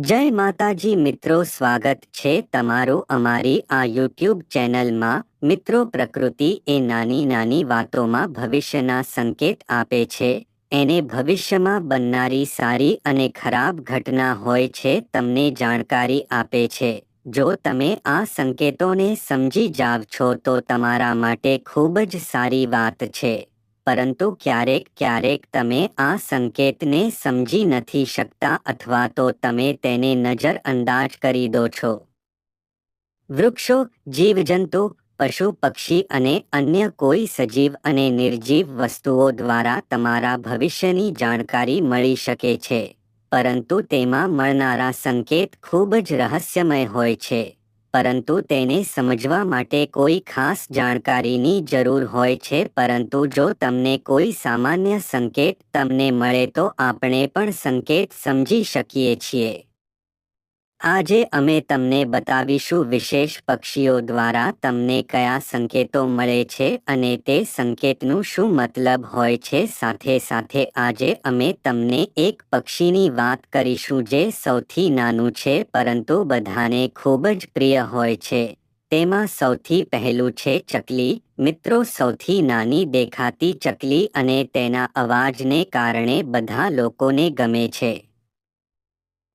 જય માતાજી મિત્રો, સ્વાગત છે તમારું અમારી આ યુટ્યુબ ચેનલમાં. મિત્રો, પ્રકૃતિ એ નાની નાની વાતોમાં ભવિષ્યના સંકેત આપે છે. એને ભવિષ્યમાં બનનારી સારી અને ખરાબ ઘટના હોય છે, તમને જાણકારી આપે છે. જો તમે આ સંકેતોને સમજી જાવ છો, તો તમારા માટે ખૂબ જ સારી વાત છે. પરંતુ ક્યારેક ક્યારેક તમે આ સંકેતને સમજી નથી શકતા અથવા તો તમે તેને નજરઅંદાજ કરી દો છો. વૃક્ષો, જીવજંતુ, પશુ, પક્ષી અને અન્ય કોઈ સજીવ અને નિર્જીવ વસ્તુઓ દ્વારા તમારા ભવિષ્યની જાણકારી મળી શકે છે, પરંતુ તેમાં મળનારા સંકેત ખૂબ જ રહસ્યમય હોય છે. પરંતુ તેને સમજવા માટે કોઈ ખાસ જાણકારીની જરૂર હોય છે, પરંતુ જો તમને કોઈ સામાન્ય સંકેત તમને મળે તો આપણે પણ સંકેત સમજી શકીએ છીએ. આજે અમે તમને બતાવીશું વિશેષ પક્ષીઓ દ્વારા તમને કયા સંકેતો મળે છે અને તે સંકેતનું શું મતલબ હોય છે. સાથે સાથે આજે અમે તમને એક પક્ષીની વાત કરીશું જે સૌથી નાનું છે, પરંતુ બધાને ખૂબ જ પ્રિય હોય છે. તેમાં સૌથી પહેલું છે ચકલી. મિત્રો, સૌથી નાની દેખાતી ચકલી અને તેના અવાજને કારણે બધા લોકોને ગમે છે.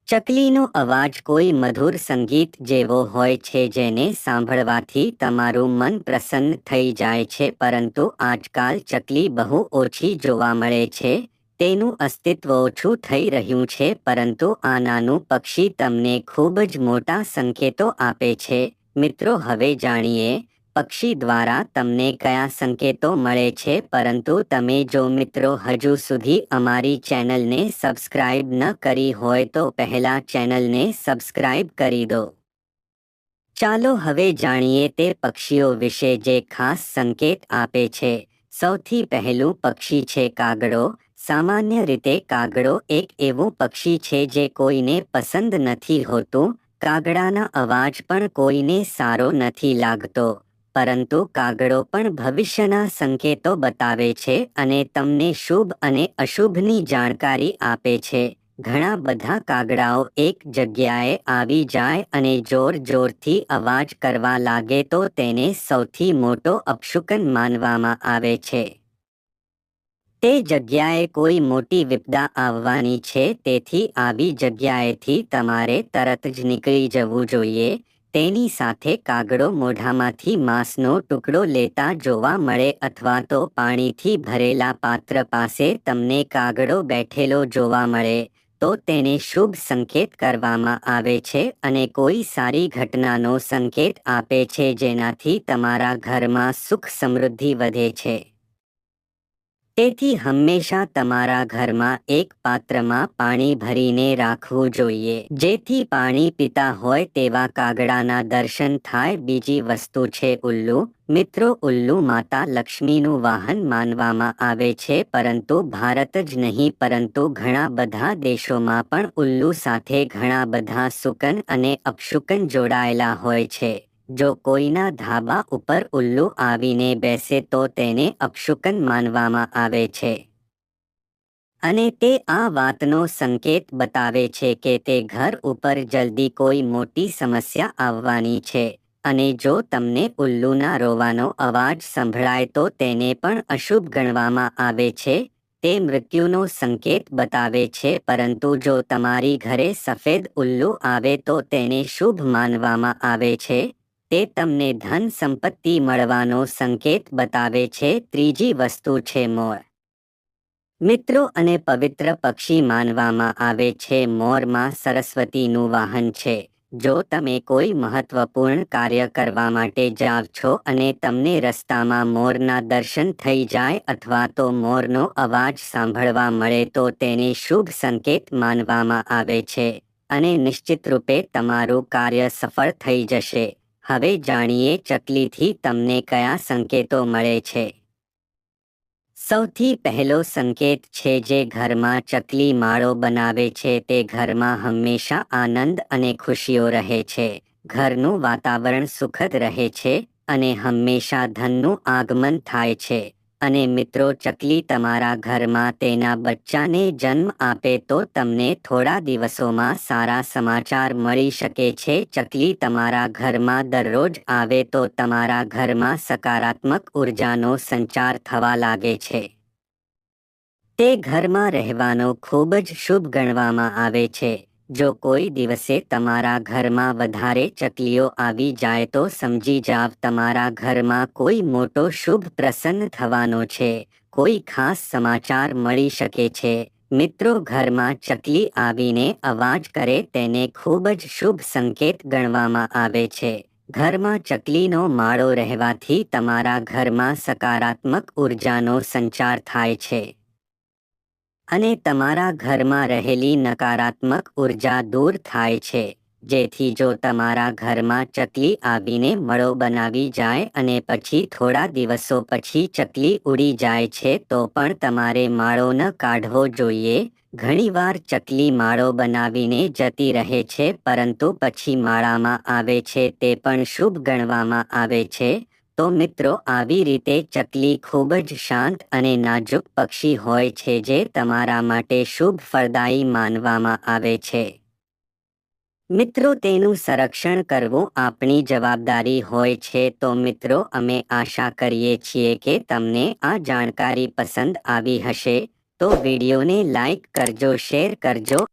ચકલીનો અવાજ કોઈ મધુર સંગીત જેવો હોય છે જેને સાંભળવાથી તમારું મન પ્રસન્ન થઈ જાય છે. પરંતુ આજકાલ ચકલી બહુ ઓછી જોવા મળે છે. તેનું અસ્તિત્વ ઓછું થઈ રહ્યું છે, પરંતુ આ નાનું પક્ષી તમને ખૂબ જ મોટા સંકેતો આપે છે. મિત્રો, હવે જાણીએ પક્ષી દ્વારા તમને કયા સંકેતો મળે છે? પરંતુ તમે જો મિત્રો હજુ સુધી અમારી ચેનલને સબસ્ક્રાઇબ ન કરી હોય તો પહેલા ચેનલને સબસ્ક્રાઇબ કરી દો. ચાલો હવે જાણીએ તે પક્ષીઓ વિશે જે ખાસ સંકેત આપે છે. સૌથી પહેલું પક્ષી છે કાગડો. સામાન્ય રીતે કાગડો એક એવું પક્ષી છે જે કોઈને પસંદ નથી હોતું. કાગડાના અવાજ પણ કોઈને સારો નથી લાગતો. પરંતુ કાગડો પણ ભવિષ્યના સંકેતો બતાવે છે અને તમને શુભ અને અશુભની જાણકારી આપે છે. ઘણા બધા કાગડાઓ એક જગ્યાએ આવી જાય અને જોર જોરથી અવાજ કરવા લાગે તો તેને સૌથી મોટો અપશુકન માનવામાં આવે છે. તે જગ્યાએ કોઈ મોટી વિપદા આવવાની છે તેથી આવી જગ્યાએથી તમારે તરત જ નીકળી જવું જોઈએ. તેની સાથે કાગડો મોઢામાંથી માંસનો ટુકડો લેતા જોવા મળે અથવા તો પાણીથી ભરેલા પાત્ર પાસે તમને કાગડો બેઠેલો જોવા મળે, તો તેને શુભ સંકેત કરવામાં આવે છે અને કોઈ સારી ઘટનાનો સંકેત આપે છે જેનાથી તમારા ઘરમાં સુખ સમૃદ્ધિ વધે છે. તેથી હંમેશા તમારા ઘરમાં એક પાત્રમાં પાણી ભરીને રાખવું જોઈએ. જેથી પાણી પીતા હોય તેવા કાગડાના દર્શન થાય. બીજી વસ્તુ છે ઉલ્લુ. મિત્રો, ઉલ્લુ માતા લક્ષ્મીનું વાહન માનવામાં આવે છે, પરંતુ ભારત જ નહીં, પરંતુ ઘણા બધા દેશોમાં પણ ઉલ્લુ સાથે ઘણા બધા સુકન અને અપશુકન જોડાયેલા હોય છે. જો કોઈના ધાબા ઉપર ઉલ્લુ આવીને બેસે તો તેને અપશુકન માનવામાં આવે છે. અને તે આ વાતનો સંકેત બતાવે છે કે તે ઘર ઉપર જલ્દી કોઈ મોટી સમસ્યા આવવાની છે અને જો તમને ઉલ્લુના રોવાનો અવાજ સંભળાય તો તેને પણ અશુભ ગણવામાં આવે છે, તે મૃત્યુનો સંકેત બતાવે છે પરંતુ જો તમારી ઘરે સફેદ ઉલ્લુ આવે તો તેને શુભ માનવામાં આવે છે. તે તમને ધન સંપત્તિ મળવાનો સંકેત બતાવે છે. ત્રીજી વસ્તુ છે મોર. મિત્રો અને પવિત્ર પક્ષી માનવામાં આવે છે. મોરમાં સરસ્વતીનું વાહન છે. જો તમે કોઈ મહત્વપૂર્ણ કાર્ય કરવા માટે જાવ છો અને તમને રસ્તામાં મોરના દર્શન થઈ જાય અથવા તો મોરનો અવાજ સાંભળવા મળે તો તેને શુભ સંકેત માનવામાં આવે છે અને નિશ્ચિત રૂપે તમારું કાર્ય સફળ થઈ જશે. હવે જાણીએ ચકલીથી તમને કયા સંકેતો મળે છે. સૌથી પહેલો સંકેત છે જે ઘરમાં ચકલી માળો બનાવે છે, તે ઘરમાં હંમેશા આનંદ અને ખુશીઓ રહે છે. ઘરનું વાતાવરણ સુખદ રહે છે અને હંમેશા ધનનું આગમન થાય છે. અને મિત્રો, ચકલી તમારા ઘરમાં તેના બચ્ચાને જન્મ આપે તો તમને થોડા દિવસોમાં સારા સમાચાર મળી શકે છે. ચકલી તમારા ઘરમાં દરરોજ આવે તો તમારા ઘરમાં સકારાત્મક ઉર્જાનો સંચાર થવા લાગે છે. તે ઘરમાં રહેવાનો ખૂબ જ શુભ ગણવામાં આવે છે. જો કોઈ દિવસે તમારા ઘરમાં વધારે ચકલીઓ આવી જાય તો સમજી જાવ તમારા ઘરમાં કોઈ મોટો શુભ પ્રસન્ન થવાનો છે. કોઈ ખાસ સમાચાર મળી શકે છે. મિત્રો ઘરમાં ચકલી આવીને અવાજ કરે તેને ખૂબ જ શુભ સંકેત ગણવામાં આવે છે. ઘરમાં ચકલીનો માળો રહેવાથી તમારા ઘરમાં સકારાત્મક ઉર્જાનો સંચાર થાય છે. અને તમારા ઘરમાં રહેલી નકારાત્મક ઊર્જા દૂર થાય છે. જેથી જો તમારા ઘરમાં ચકલી આવીને મળો બનાવી જાય અને પછી થોડા દિવસો પછી ચકલી ઉડી જાય છે, તો પણ તમારે માળો ન કાઢવો જોઈએ. ઘણીવાર ચકલી માળો બનાવીને જતી રહે છે, પરંતુ પછી માળામાં આવે છે, તે પણ શુભ ગણવામાં આવે છે. તો મિત્રો, આવી રીતે ચકલી ખૂબ જ શાંત અને નાજુક પક્ષી હોય છે જે તમારા માટે શુભ ફળદાયી માનવામાં આવે છે. મિત્રો, તેનું સંરક્ષણ કરવું આપણી જવાબદારી હોય છે. તો મિત્રો, અમે આશા કરીએ છીએ કે તમને આ જાણકારી પસંદ આવી હશે. તો વિડીયોને લાઈક કરજો, શેર કરજો.